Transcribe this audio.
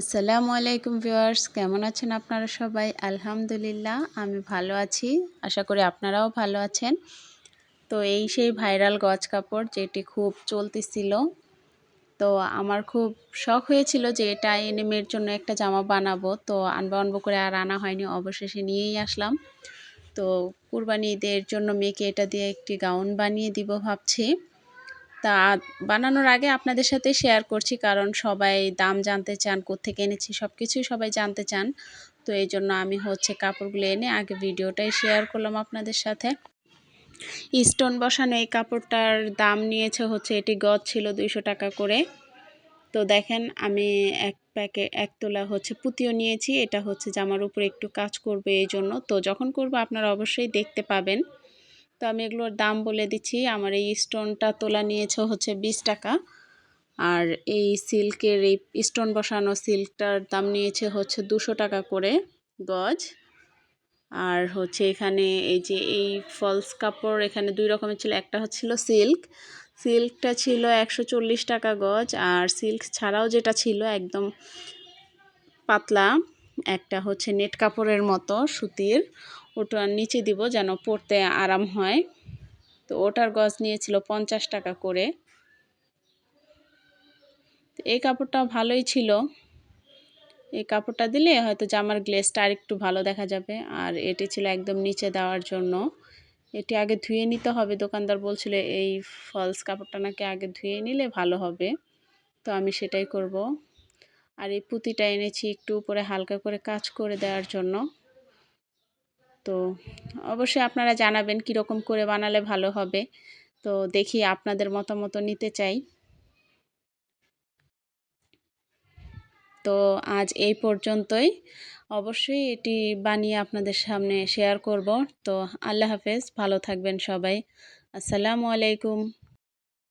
আসসালামু আলাইকুম ভিউয়ার্স, কেমন আছেন আপনারা সবাই? আলহামদুলিল্লাহ, আমি ভালো আছি। আশা করি আপনারাও ভালো আছেন। তো এই সেই ভাইরাল গজ কাপড় যেটি খুব চলতেছিল, তো আমার খুব শখ হয়েছিল যে এটা এনে মেয়ের জন্য একটা জামা বানাবো। তো আনব আনব করে আর আনা হয়নি, অবশেষে নিয়েই আসলাম। তো কুরবানি ঈদের জন্য মেয়েকে এটা দিয়ে একটি গাউন বানিয়ে দিব ভাবছি। তা বানানোর আগে আপনাদের সাথে শেয়ার করছি, কারণ সবাই দাম জানতে চান কোথেকে এনেছি সব কিছুই সবাই জানতে চান। তো এই জন্য আমি হচ্ছে কাপড়গুলো এনে আগে ভিডিওটাই শেয়ার করলাম আপনাদের সাথে। স্টোন বসানো এই কাপড়টার দাম নিয়েছে হচ্ছে, এটি গজ ছিল দুইশো টাকা করে। তো দেখেন, আমি এক প্যাকে, এক তোলা হচ্ছে পুঁতিও নিয়েছি, এটা হচ্ছে জামার উপরে একটু কাজ করবে এই জন্য। তো যখন করব আপনারা অবশ্যই দেখতে পাবেন। তো আমি এগুলোর দাম বলে দিচ্ছি। আমার এই স্টোনটা তোলা নিয়েছে হচ্ছে বিশ টাকা। আর এই সিল্কের এই স্টোন বসানো সিল্কটার দাম নিয়েছে হচ্ছে দুশো টাকা করে গজ। আর হচ্ছে এখানে এই যে এই ফলস কাপড় এখানে দুই রকমের ছিল, একটা হচ্ছিল সিল্ক। সিল্কটা ছিল একশো চল্লিশ টাকা গজ, আর সিল্ক ছাড়াও যেটা ছিল একদম পাতলা, একটা হচ্ছে নেট কাপড়ের মতো সুতির। ওটা নিচে দিব যেন পরতে আরাম হয়। তো ওটার গজ নিয়েছিল পঞ্চাশ টাকা করে। এই কাপড়টা ভালোই ছিল। এই কাপড়টা দিলে হয়তো জামার গ্লেসটা আর একটু ভালো দেখা যাবে। আর এটি ছিল একদম নিচে দেওয়ার জন্য। এটি আগে ধুয়ে নিতে হবে। দোকানদার বলছিল, এই ফলস কাপড়টা নাকি আগে ধুয়ে নিলে ভালো হবে। তো আমি সেটাই করব। আর এই পুঁতিটা এনেছি একটু উপরে হালকা করে কাজ করে দেওয়ার জন্য। তো অবশ্যই আপনারা জানাবেন কীরকম করে বানালে ভালো হবে। তো দেখি আপনাদের মতামত নিতে চাই। তো আজ এই পর্যন্তই। অবশ্যই এটি বানিয়ে আপনাদের সামনে শেয়ার করব। তো আল্লাহ হাফেজ, ভালো থাকবেন সবাই। আসসালামু আলাইকুম।